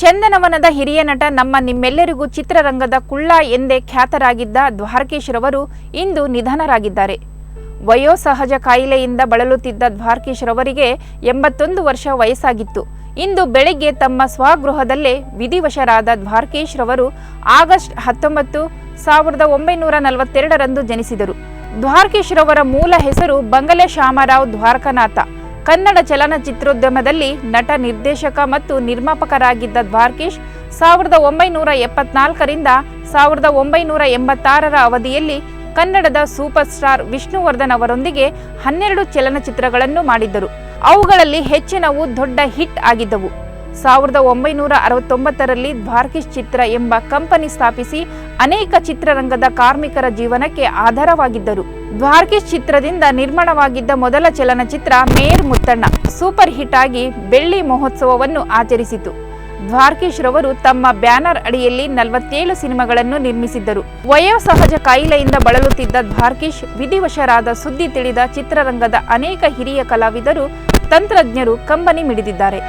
ಚಂದನವನದ ಹಿರಿಯ ನಟ ನಮ್ಮ ನಿಮ್ಮೆಲ್ಲರಿಗೂ ಚಿತ್ರರಂಗದ ಕುಳ್ಳ ಎಂದೇ ಖ್ಯಾತರಾಗಿದ್ದ ದ್ವಾರಕೀಶ್ ರವರು ಇಂದು ನಿಧನರಾಗಿದ್ದಾರೆ. ವಯೋಸಹಜ ಕಾಯಿಲೆಯಿಂದ ಬಳಲುತ್ತಿದ್ದ ದ್ವಾರಕೀಶ್ ರವರಿಗೆ ಎಂಬತ್ತೊಂದು ವರ್ಷ ವಯಸ್ಸಾಗಿತ್ತು. ಇಂದು ಬೆಳಗ್ಗೆ ತಮ್ಮ ಸ್ವಗೃಹದಲ್ಲೇ ವಿಧಿವಶರಾದ ದ್ವಾರಕೀಶ್ ರವರು ಆಗಸ್ಟ್ ಹತ್ತೊಂಬತ್ತು ಸಾವಿರದ ಒಂಬೈನೂರ ನಲವತ್ತೆರಡರಂದು ಜನಿಸಿದರು. ದ್ವಾರಕೀಶ್ ರವರ ಮೂಲ ಹೆಸರು ಬಂಗಲೆ ಶ್ಯಾಮರಾವ್ ದ್ವಾರಕನಾಥ. ಕನ್ನಡ ಚಲನಚಿತ್ರೋದ್ಯಮದಲ್ಲಿ ನಟ ನಿರ್ದೇಶಕ ಮತ್ತು ನಿರ್ಮಾಪಕರಾಗಿದ್ದ ದ್ವಾರ್ಕೀಶ್, ಸಾವಿರದ ಒಂಬೈನೂರ ಎಪ್ಪತ್ನಾಲ್ಕರಿಂದ ಸಾವಿರದ ಒಂಬೈನೂರ ಎಂಬತ್ತಾರರ ಅವಧಿಯಲ್ಲಿ ಕನ್ನಡದ ಸೂಪರ್ ಸ್ಟಾರ್ ವಿಷ್ಣುವರ್ಧನ್ ಅವರೊಂದಿಗೆ ಹನ್ನೆರಡು ಚಲನಚಿತ್ರಗಳನ್ನು ಮಾಡಿದ್ದರು. ಅವುಗಳಲ್ಲಿ ಹೆಚ್ಚಿನವು ದೊಡ್ಡ ಹಿಟ್ ಆಗಿದ್ದವು. ಸಾವಿರದ ಒಂಬೈನೂರ ಅರವತ್ತೊಂಬತ್ತರಲ್ಲಿ ದ್ವಾರ್ಕಿಶ್ ಚಿತ್ರ ಎಂಬ ಕಂಪನಿ ಸ್ಥಾಪಿಸಿ ಅನೇಕ ಚಿತ್ರರಂಗದ ಕಾರ್ಮಿಕರ ಜೀವನಕ್ಕೆ ಆಧಾರವಾಗಿದ್ದರು. ದ್ವಾರ್ಕಿಶ್ ಚಿತ್ರದಿಂದ ನಿರ್ಮಾಣವಾಗಿದ್ದ ಮೊದಲ ಚಲನಚಿತ್ರ ಮೇರ್ ಮುತ್ತಣ್ಣ, ಸೂಪರ್ ಹಿಟ್ ಆಗಿ ಬೆಳ್ಳಿ ಮಹೋತ್ಸವವನ್ನು ಆಚರಿಸಿತು. ದ್ವಾರ್ಕಿಶ್ ರವರು ತಮ್ಮ ಬ್ಯಾನರ್ ಅಡಿಯಲ್ಲಿ ನಲವತ್ತೇಳು ಸಿನಿಮಾಗಳನ್ನು ನಿರ್ಮಿಸಿದ್ದರು. ವಯೋಸಹಜ ಕಾಯಿಲೆಯಿಂದ ಬಳಲುತ್ತಿದ್ದ ದ್ವಾರ್ಕಿಶ್ ವಿಧಿವಶರಾದ ಸುದ್ದಿ ತಿಳಿದ ಚಿತ್ರರಂಗದ ಅನೇಕ ಹಿರಿಯ ಕಲಾವಿದರು, ತಂತ್ರಜ್ಞರು ಕಂಬನಿ ಮಿಡಿದಿದ್ದಾರೆ.